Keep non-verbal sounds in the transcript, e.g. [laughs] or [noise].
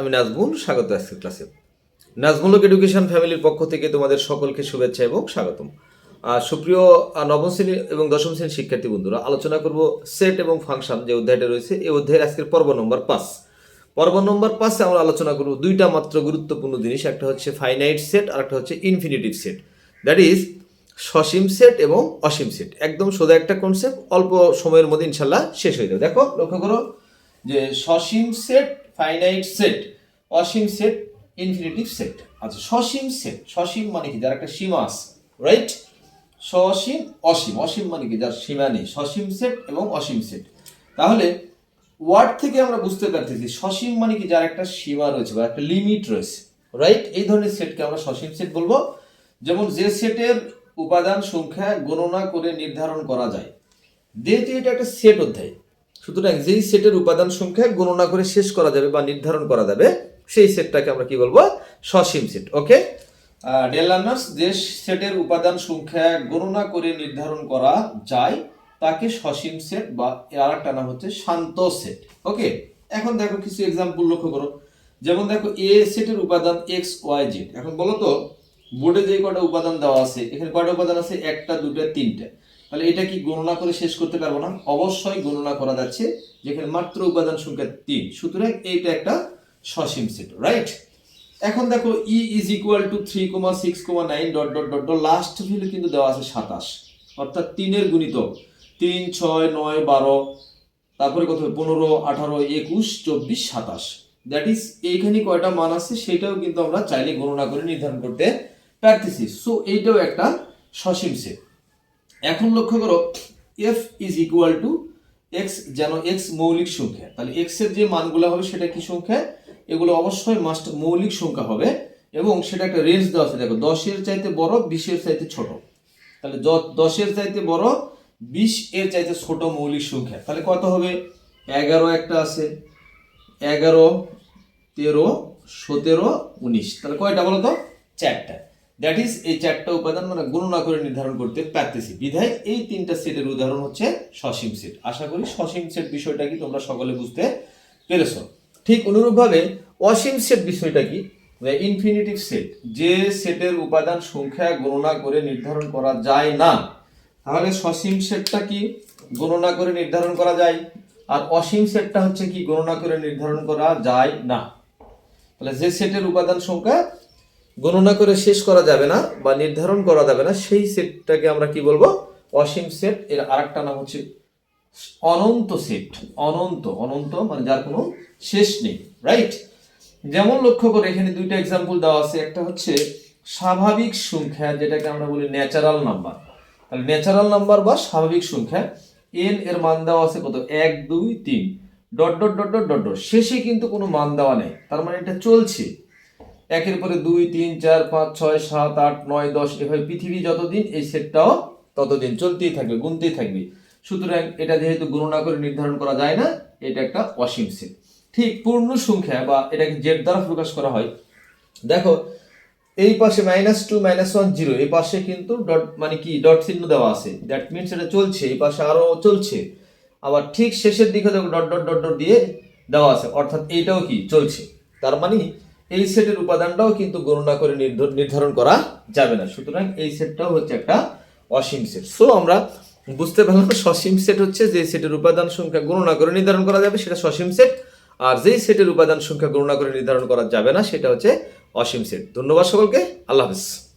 আমি নাজমুল, স্বাগত আজকের ক্লাসে। নাজমুলক এডুকেশন ফ্যামিলির পক্ষ থেকে তোমাদের সকলকে শুভেচ্ছা এবং স্বাগতম। সুপ্রিয় নবম শ্রেণি এবং দশম শ্রেণির শিক্ষার্থী বন্ধুরা, আলোচনা করব সেট এবং ফাংশন যে অধ্যায়টা রয়েছে, এই অধ্যায়ের আজকের পর্ব নম্বর পাঁচ। পর্ব নম্বর পাঁচে আমরা আলোচনা করব দুইটা মাত্র গুরুত্বপূর্ণ জিনিস, একটা হচ্ছে ফাইনাইট সেট আর একটা হচ্ছে ইনফিনিটিভ সেট দ্যাট ইজ সসীম সেট এবং অসীম সেট একদম সোজা একটা কনসেপ্ট অল্প সময়ের মধ্যে ইনশাল্লাহ শেষ হয়ে যাবে। দেখো, লক্ষ্য করো যে সসীম সেট ফাইনাইট সেট অসীম সেট ইনফিনিটিভ সেট আচ্ছা সসীম সেট সসীম মানে কি? যার একটা সীমা আছে রাইট সসীম, অসীম অসীম মানে কি? যার সীমা নেই, সসীম সেট এবং অসীম সেট তাহলে ওয়ার্ড থেকে আমরা বুঝতে পারতেছি সসীম মানে কি? যার একটা সীমা রয়েছে বা একটা লিমিট রয়েছে রাইট এই ধরনের সেটকে আমরা সসীম সেট বলব। যেমন যে সেটের উপাদান সংখ্যা গণনা করে নির্ধারণ করা যায়। যেহেতু এটা একটা সেট অধ্যায়। সুতরাং যেই সেটের উপাদান সংখ্যা গণনা করে শেষ করা যাবে বা নির্ধারণ করা যাবে, সেই সেটটাকে আমরা কি বলব? সসীম সেট, ওকে? ডিয়ার লার্নার্স যে সেটের উপাদান সংখ্যা গণনা করে নির্ধারণ করা যায়, তাকে সসীম সেট বা আর একটা নাম হচ্ছে শান্ত সেট, ওকে? এখন দেখো কিছু এক্সাম্পল লক্ষ্য করো। যেমন দেখো এ সেটের উপাদান এক্স ওয়াই জেড এখন বলো তো, বোর্ডে যে কটা উপাদান দেওয়া আছে, এখানে কয়টা উপাদান আছে? একটা দুটো তিনটা। তাহলে এটা কি গণনা করে শেষ করতে পারব না? অবশ্যই গণনা করা যাচ্ছে, যেখানে মাত্র উপাদান সংখ্যা তিন। সুতরাং এইটা একটা সসীম সেট রাইট এখন দেখো E is equal to three comma six comma nine dot dot dot dot last value কিন্তু দেওয়া আছে সাতাশ। অর্থাৎ তিনের গুণিতক তিন, ছয়, নয়, বারো, তারপরে কত পনেরো, আঠারো, একুশ, চব্বিশ, সাতাশ। দ্যাট ইজ এইখানে কয়টা মান আছে সেটাও কিন্তু আমরা চাইলে গণনা করে নির্ধারণ করতে পারতেছি। সো এইটাও একটা সসীম সেট। এখন লক্ষ্য করো F is equal to x যেন এক্স মৌলিক সংখ্যা। তাহলে এক্সের যে মানগুলো হবে সেটা কি সংখ্যা? এগুলো অবশ্যই মাস্ট মৌলিক সংখ্যা হবে এবং সেটা একটা রেঞ্জ দেওয়া আছে। দেখো, দশের চাইতে বড়, বিশের চাইতে ছোট। তাহলে দশের চাইতে বড়, বিশ এর চাইতে ছোট মৌলিক সংখ্যা। তাহলে কত হবে? এগারো একটা আছে। এগারো, তেরো, সতেরো, উনিশ। তাহলে কয়টা বলো তো চারটা। দ্যাট ইজ এই চারটা উপাদান মানে গণনা করে নির্ধারণ করতে পারতেছি। বিধায় এই তিনটা সেটের উদাহরণ হচ্ছে সসীম সেট। আশা করি সসীম সেট বিষয়টা কি তোমরা সকলে বুঝতে পেরেছ? ঠিক অনুরূপভাবে অসীম সেট বিষয়টা কি? ইনফিনিটিভ সেট যে সেটের উপাদান সংখ্যা গণনা করে নির্ধারণ করা যায় না, তাহলে সসীম সেটটা কি গণনা করে নির্ধারণ করা যায়? আর অসীম সেটটা হচ্ছে কি গণনা করে নির্ধারণ করা যায় না। তাহলে যে সেটের উপাদান সংখ্যা গণনা করে শেষ করা যাবে না বা নির্ধারণ করা যাবে না, সেই সেটটাকে আমরা কি বলব? অসীম সেট। এর আরেকটা নাম হচ্ছে অনন্ত সেট। অনন্ত অনন্ত মানে যার কোনো শেষ নেই রাইট যেমন লক্ষ্য করে এখানে দুইটা এক্সাম্পল দেওয়া আছে। একটা হচ্ছে স্বাভাবিক সংখ্যা, যেটাকে আমরা বলি ন্যাচারাল নাম্বার তাহলে ন্যাচারাল নাম্বার বা স্বাভাবিক সংখ্যা এন এর মান দেওয়া আছে কত? এক, দুই, তিন। Dot dot dot dot dot dot. শেষে কিন্তু কোনো মান দেওয়া নেই। তার মানে এটা চলছে। একের পরে দুই, তিন, চার, পাঁচ, ছয়, সাত, আট, নয়, দশ, এভাবে পৃথিবী যতদিন, এই সেটটাও ততদিন চলতেই থাকবে, গুনতেই থাকবে। সুতরাং এটা যেহেতু গণনা করে নির্ধারণ করা যায় না, এটা একটা অসীম সেট। ঠিক পূর্ণ সংখ্যা বা এটাকে জেড দ্বারা প্রকাশ করা হয়। দেখো, এই পাশে minus two minus one zero এই পাশে কিন্তু ডট মানে কি ডট চিহ্ন দেওয়া আছে। দ্যাট মিনস এটা চলছে, এই পাশে আরও চলছে। আবার ঠিক শেষের দিকে দেখো ডট ডট ডট ডট দিয়ে দেওয়া আছে। অর্থাৎ এইটাও কি, চলছে। তার মানে এই সেটের উপাদানটাও কিন্তু গণনা করে নির্ধ- নির্ধারণ করা যাবে না। সুতরাং এই সেটটাও হচ্ছে একটা অসীম সেট। সো আমরা বুঝতে পারলাম [laughs] সসীম সেট হচ্ছে যে সেটের উপাদান সংখ্যা গণনা করে নির্ধারণ করা যাবে, সেটা সসীম সেট। আর যেই সেটের উপাদান সংখ্যা গণনা করে নির্ধারণ করা যাবে না, সেটা হচ্ছে অসীম সেট। ধন্যবাদ সকলকে। আল্লাহ হাফিজ।